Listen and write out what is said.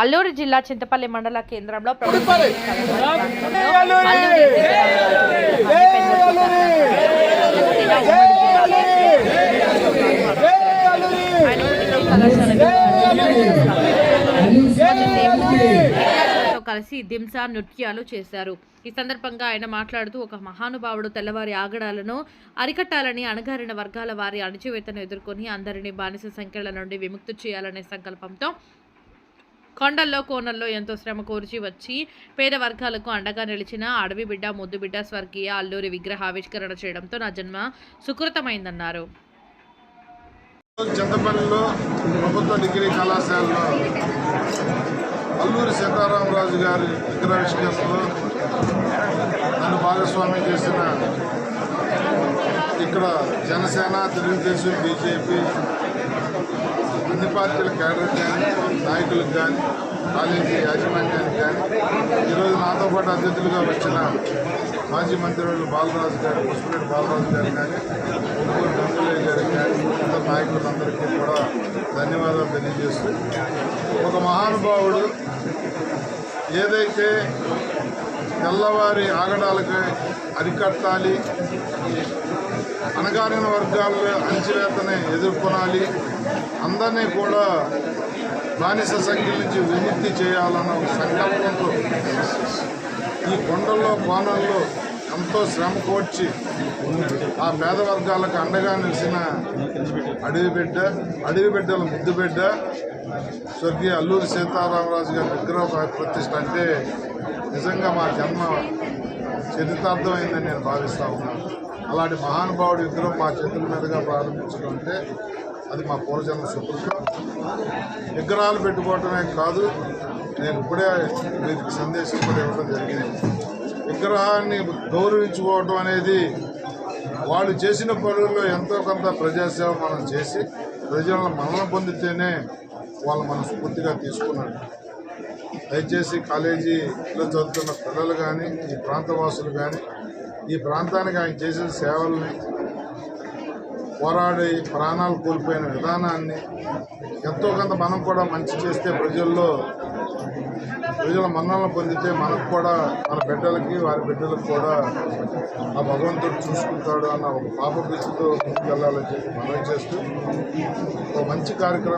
అల్లూరు జిల్లా చింతపల్లి మండల కేంద్రంలో ప్రభుత్వ కళాశాలలో కలిసి దింసా నృత్యాలు చేశారు. ఈ సందర్భంగా ఆయన మాట్లాడుతూ ఒక మహానుభావుడు తెల్లవారి ఆగడాలను అరికట్టాలని అణగారిన వర్గాల వారి అణచివేతను ఎదుర్కొని అందరినీ బానిస సంఖ్యల నుండి విముక్తి చేయాలనే సంకల్పంతో కొండల్లో కోనల్లో ఎంతో శ్రమ కోర్చి వచ్చి పేద వర్గాలకు అండగా నిలిచిన అడవి బిడ్డ ముద్దు బిడ్డ స్వర్గీయ అల్లూరి విగ్రహ ఆవిష్కరణ చేయడంతో నా జన్మ సుకృతమైందన్నారు. చింతపల్లిలో ప్రభుత్వ డిగ్రీ కళాశాలలో రాజు గారి విగ్రహావిష్కరణలో నన్ను భాగస్వామ్యం చేసిన ఇక్కడ జనసేన తెలుగుదేశం బీజేపీ అన్ని పార్టీల క్యాడర్ కానీ నాయకులకు కానీ కాలేజీ యాజమాన్యానికి కానీ ఈరోజు నాతో పాటు అతిథులుగా వచ్చిన మాజీ మంత్రులు బాలరాజు గారు పుష్పరెడ్డి బాలరాజు గారు కానీ ముగ్గురు గంగులయ్య గారికి కానీ ఇతర నాయకులందరికీ కూడా ధన్యవాదాలు తెలియజేస్తూ ఒక మహానుభావుడు ఏదైతే తెల్లవారి ఆగడాలకి అరికట్టాలి అణగారిన వర్గాల అణచివేతని ఎదుర్కొనాలి. అందరినీ కూడా బానిస సంఖ్యల నుంచి విముక్తి చేయాలన్న ఒక సంకల్పంతో ఈ కొండల్లో కోనల్లో ఎంతో శ్రమ కోర్చి ఆ పేద వర్గాలకు అండగా నిలిచిన అడవి బిడ్డ అడవి బిడ్డల ముద్దు బిడ్డ స్వర్గీయ అల్లూరి సీతారామరాజు గారి విగ్రహ ప్రతిష్ట అంటే నిజంగా మా జన్మ చరితార్థమైందని నేను భావిస్తా ఉన్నాను. అలాంటి మహానుభావుడి ఇద్దరు మా చేతుల మీదుగా ప్రారంభించుకుంటే అది మా పూర్వజన్మ సుకృతం విగ్రహాలు పెట్టుకోవటమే కాదు నేను ఇప్పుడే వీరికి సందేశం కూడా ఇవ్వడం జరిగింది. విగ్రహాన్ని గౌరవించుకోవటం అనేది వాళ్ళు చేసిన పనుల్లో ఎంతో కొంత ప్రజాసేవ మనం చేసి ప్రజలను మరణం పొందితేనే వాళ్ళు మనం స్ఫూర్తిగా తీసుకున్నాడు దయచేసి కాలేజీలో చదువుతున్న పిల్లలు కానీ ఈ ప్రాంతవాసులు కానీ ఈ ప్రాంతానికి ఆయన చేసిన సేవల్ని పోరాడి ప్రాణాలు కోల్పోయిన విధానాన్ని ఎంతో కొంత మనం కూడా మంచి చేస్తే ప్రజల్లో ప్రజల మన్నలను పొందితే మనకు కూడా మన బిడ్డలకి వారి బిడ్డలకు కూడా ఆ భగవంతుడు చూసుకుంటాడు అన్న ఒక పాప దృష్టితో ముందుకు వెళ్ళాలని చెప్పి మనం చేస్తూ ఒక మంచి కార్యక్రమం